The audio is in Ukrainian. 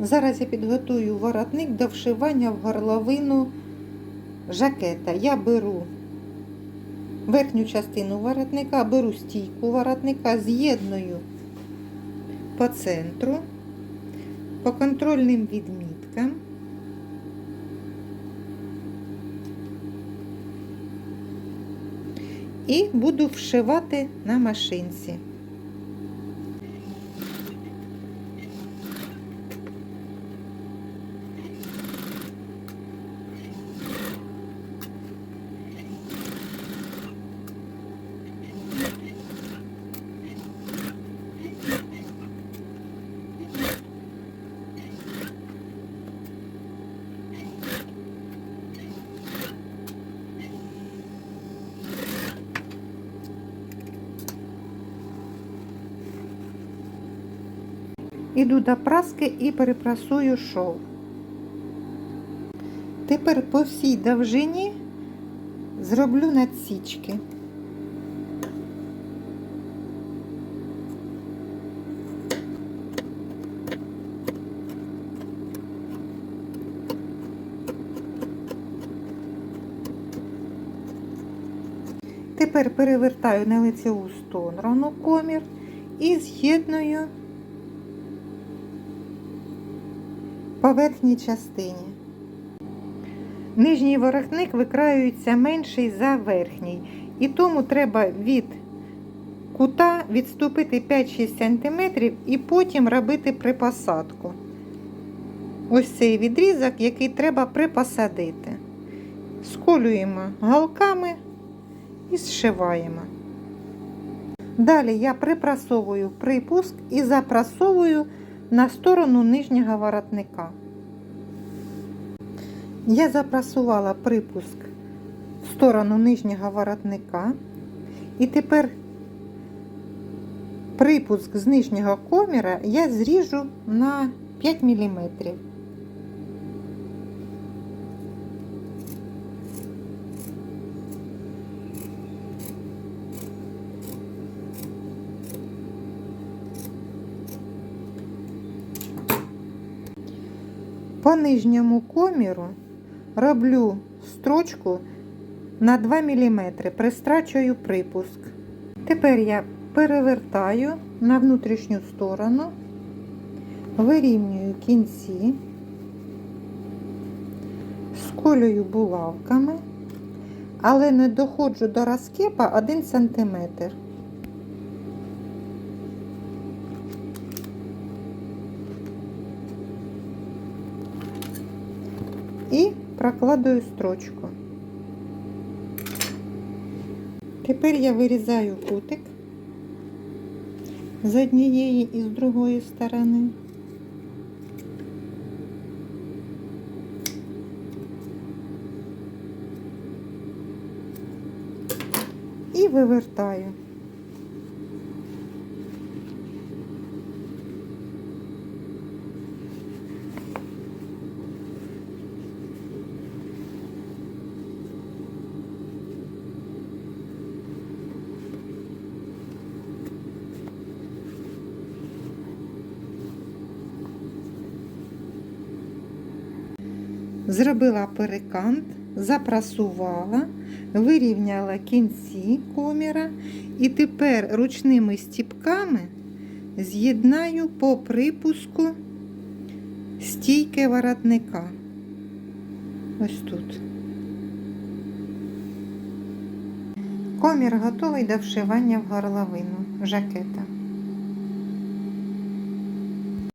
Зараз я підготую воротник до вшивання в горловину жакета. Я беру верхню частину воротника, беру стійку воротника, з'єдную по центру, по контрольним відміткам. І буду вшивати на машинці. Іду до праски і перепрасую шов. Тепер по всій довжині зроблю надсічки. Тепер перевертаю на лицеву сторону комір і з'єдную по верхній частині. Нижній воротник викраюється менший за верхній, і тому треба від кута відступити 5-6 см і потім робити припосадку. Ось цей відрізок, який треба припосадити. Сколюємо галками і зшиваємо. Далі я припрасовую припуск і запрасовую на сторону нижнього воротника. Я запрасувала припуск в сторону нижнього воротника. І тепер припуск з нижнього коміра я зріжу на 5 мм. По нижньому коміру роблю строчку на 2 мм, пристрачую припуск. Тепер я перевертаю на внутрішню сторону, вирівнюю кінці, сколюю булавками, але не доходжу до розкепа 1 см. І прокладую строчку. Тепер я вирізаю кутик з однієї і з другої сторони. І вивертаю. Зробила перекант, запрасувала, вирівняла кінці коміра і тепер ручними стіпками з'єднаю по припуску стійки воротника. Ось тут. Комір готовий до вшивання в горловину жакета.